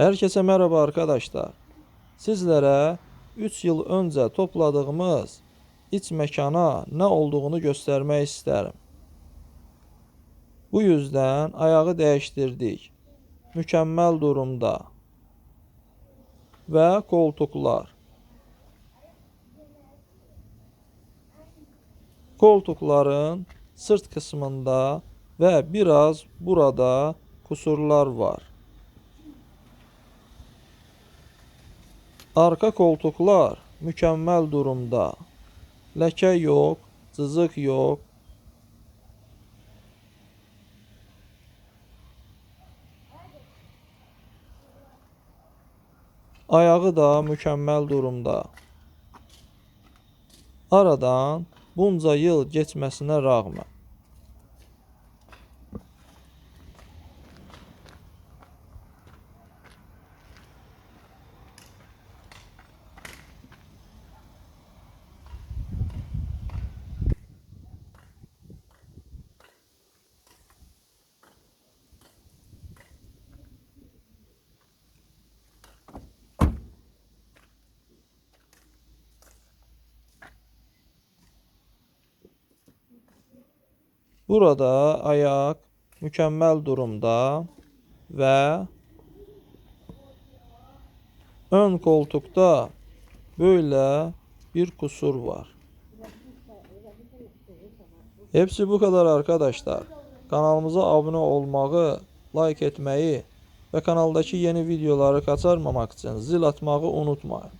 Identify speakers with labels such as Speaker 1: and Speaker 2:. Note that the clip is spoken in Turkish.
Speaker 1: Herkese merhaba arkadaşlar. Sizlere 3 yıl önce topladığımız iç mekana ne olduğunu göstermek isterim. Bu yüzden ayağı değiştirdik. Mükemmel durumda. Ve koltuklar. Koltukların sırt kısmında ve biraz burada kusurlar var. Arka koltuklar mükemmel durumda. Leke yok, cızık yok. Ayağı da mükemmel durumda. Aradan bunca yıl geçməsinə rağmen Burada ayak mükemmel durumda ve ön koltukta böyle bir kusur var. Hepsi bu kadar arkadaşlar. Kanalımıza abone olmağı, like etmeyi ve kanaldaki yeni videoları kaçırmamak için zil atmağı unutmayın.